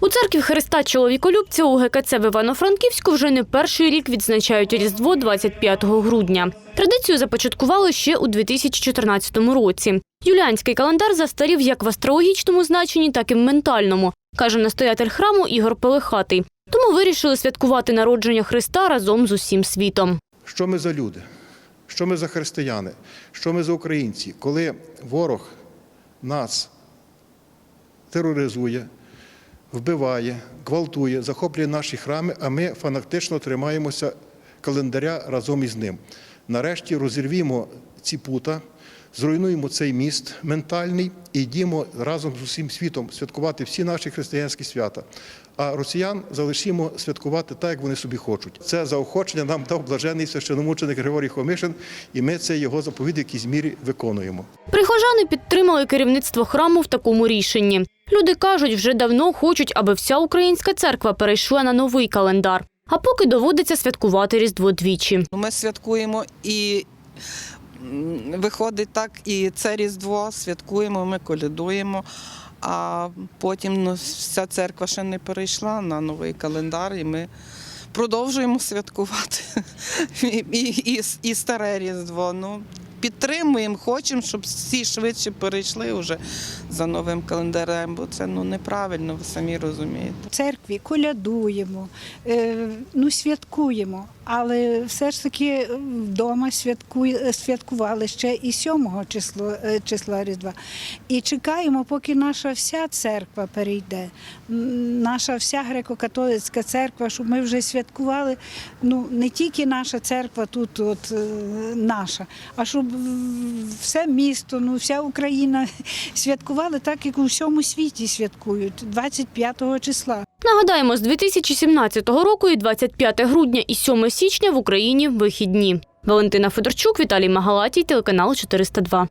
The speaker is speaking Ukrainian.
У церкві Христа Чоловіколюбця у ГКЦ в Івано-Франківську вже не перший рік відзначають Різдво 25 грудня. Традицію започаткували ще у 2014 році. Юліанський календар застарів як в астрологічному значенні, так і в ментальному, каже настоятель храму Ігор Пелехатий. Тому вирішили святкувати народження Христа разом з усім світом. Що ми за люди? Що ми за християни? Що ми за українці? Коли ворог нас тероризує, вбиває, гвалтує, захоплює наші храми, а ми фанатично тримаємося календаря разом із ним. Нарешті розірвімо ці пута, зруйнуємо цей міст ментальний і йдімо разом з усім світом святкувати всі наші християнські свята. А росіян залишимо святкувати так, як вони собі хочуть. Це заохочення нам дав блажений священомученик Григорій Хомишин, і ми це його заповідь в якійсь мірі виконуємо. Прихожани підтримали керівництво храму в такому рішенні. Люди кажуть, вже давно хочуть, аби вся українська церква перейшла на новий календар. А поки доводиться святкувати Різдво двічі. Ну, Ми святкуємо і виходить так, і це Різдво святкуємо, ми колядуємо. А потім ну, вся церква ще не перейшла на новий календар, і ми продовжуємо святкувати і, і, і, і старе Різдво. Ну, підтримуємо, хочемо, щоб всі швидше перейшли вже за новим календарем, бо це ну, неправильно, ви самі розумієте. В церкві колядуємо, е, ну, святкуємо, але все ж таки вдома святкували ще і 7 число, е, числа Різдва. І чекаємо, поки наша вся церква перейде, наша вся греко-католицька церква, щоб ми вже святкували, ну, не тільки наша церква тут от, е, наша, а щоб все місто, ну, вся Україна святкували так, як у всьому світі святкують 25 числа. Нагадаємо, з 2017 року і 25 грудня і 7 січня в Україні вихідні. Валентина Федорчук, Віталій Магалатій, телеканал 402.